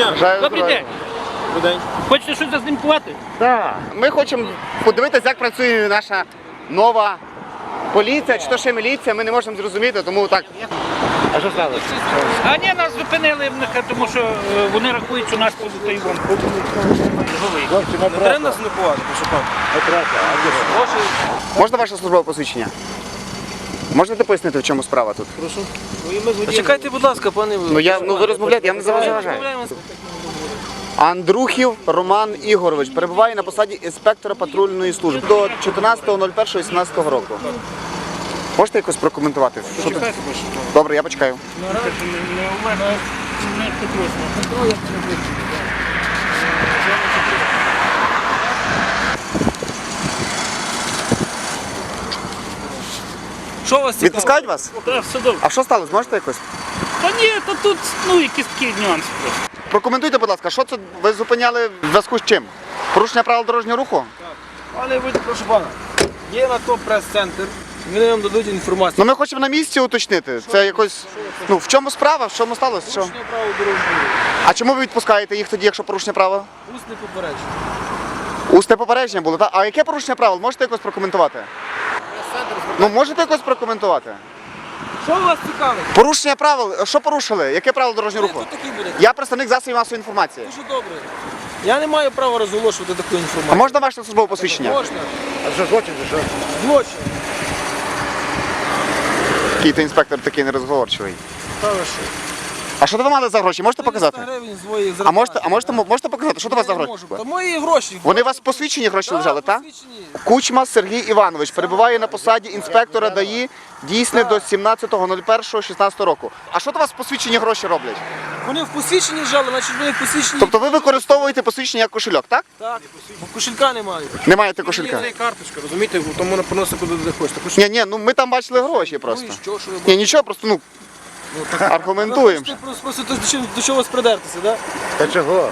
дня. Бажаю Добрий здоров'я. день. Добрий день. Хочете щось зазнімкувати? Так. Ми хочемо подивитися, як працює наша нова поліція, чи то ще міліція, ми не можемо зрозуміти, тому так. А що сталося? А ні, нас зупинили, тому що е, вони рахують, що нас полутаєвом. Не треба нас зникувати, прошу пан. Можна ваше службове посвідчення? Можете пояснити, в чому справа тут? Чекайте, будь ласка, пане. Ну я ну ви розмовляєте, я не заважаю. Андрухів Роман Ігорович перебуває на посаді інспектора патрульної служби до 14.01.18 року. Можете якось прокоментувати? Що тут? Добре, я почекаю. Що у вас цікаво? Відпускають вас? Так, все добре. А що сталося? Можете якось? Та ні, то тут ну, якісь такі нюанси просто. Прокоментуйте, будь ласка, що це ви зупиняли в зв'язку з чим? Порушення правил дорожнього руху? Пане Войт, прошу пана. Є на то прес-центр. Вони вам дадуть інформацію. Ну ми хочемо на місці уточнити. Це якось. Ну в чому справа? В чому сталося? Що? Порушення правил дорожнього руху. А чому ви відпускаєте їх тоді, якщо порушення правил? Усне попередження. Усне попередження було, так? А яке порушення правил? Можете якось прокоментувати? Ну можете якось прокоментувати? Що у вас цікавить? Порушення правил. Що порушили? Яке правило дорожнього руху? Хто такий буде? Я представник засобів масової інформації. Дуже добре. Я не маю права розголошувати таку А інформацію. можна ваше службове посвідчення? Можна. А що злочин, що? Злочин. Який ти інспектор такий нерозговорчивий. Та ви що? А що ви мали за гроші? Можете 400 показати? гривень з моєї А можете, а можете, можете показати, що до вас за Я не гроші? можу. Та мої гроші. Вони у вас посвідчені гроші лежали, так? посвідчені. Кучма Сергій Іванович перебуває на посаді інспектора ДАІ, дійсне до 17.01.16 року. А що до вас посвідчені гроші роблять? Вони в посвідченні жали, значить вони в посвідченні. Тобто ви використовуєте посвідчення як кошельок, так? Так. Бо кошелька не мають. Не маєте кошелька? Є карточка, розумієте, тому вона приносить куди де хочете. Ні, ні, ну ми там бачили гроші просто. Ну і що, що ви Ні, нічого, просто ну аргументуємо. Ти просто, просто до, чого- до чогось придертися, так?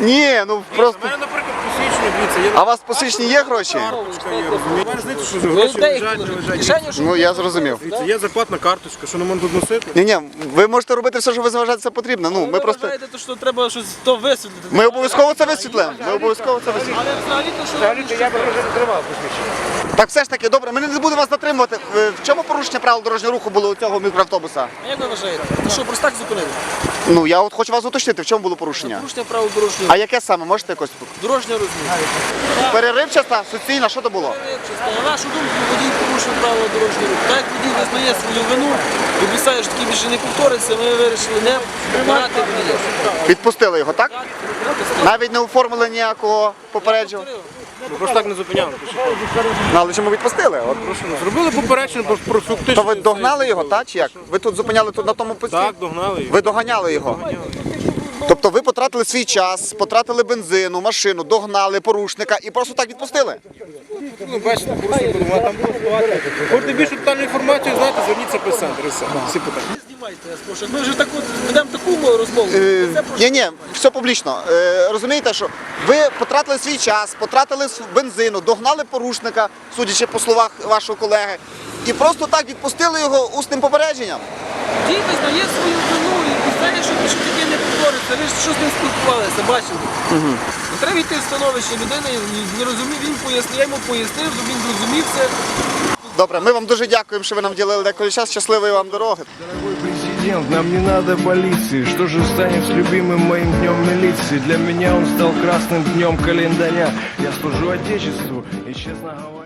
Ні, ну просто. У мене, наприклад, посвідчення, дивіться, є А у вас посвідчені є гроші? карточка, є, розумієте? Ви ж знаєте, що Ви гроші лежать, не лежать. Ну я зрозумів. Дивіться, є зарплатна карточка, що не можна тут носити. Ні, ні, ви можете робити все, що ви заважаєте, це потрібно. Ну, ми ви просто. вважаєте, що треба щось то висвітлити. Ми обов'язково це висвітлимо. Ми обов'язково це висвітлимо. Але взагалі то, що... я би вже не тримав посвідчення. Так все ж таки, добре, ми не будемо вас затримувати. Е, В чому порушення правил дорожнього руху було у цього мікроавтобуса? А як ви вважаєте? То що, просто так зупинили? Ну я от хочу вас уточнити, в чому було порушення. Порушення правил дорожнього. А яке саме можете якось? Дорожнього розміру. Переривчаста, суцільна, що то було? На вашу думку, водій порушив правила дорожнього руху. Так як водій визнає свою вину, обіцяє, що таке більше не повториться, ми вирішили не брати водія. Відпустили його, так? Навіть не оформили ніякого попередження. Ми просто так не зупиняли. Ну, але чому відпустили? От. Зробили попередження про, про фактично. То ви догнали його, так? Чи як? Ви тут зупиняли тут на тому пості? Так, догнали його. Ви доганяли його. Тобто ви потратили свій час, потратили бензину, машину, догнали порушника і просто так відпустили? Ну, бачите, порушення було, а там було. Хочете більшу детальну інформацію, знаєте, зверніться по. Всі питання. Знімайте, я спрошу. Ми вже таку, ведемо таку розмову. Е, Це Ні, ні, все публічно. Е, розумієте, що ви потратили свій час, потратили с- бензину, догнали порушника, судячи по словах вашого колеги, і просто так відпустили його усним попередженням. Дій визнає свою вину і знає, що більше таке не повториться. Ви ж що з ним спілкувалися, бачили. Угу. Треба йти в становище людини, не розумів, він пояснив, я йому пояснив, щоб він зрозумів це. Добре, ми вам дуже дякуємо, що ви нам ділили деколи час. Щасливої вам дороги. Президент, нам не надо полиции. Что же станет с любимым моим днем милиции? Для меня он стал красным днем календаря. Я служу Отечеству и честно говоря...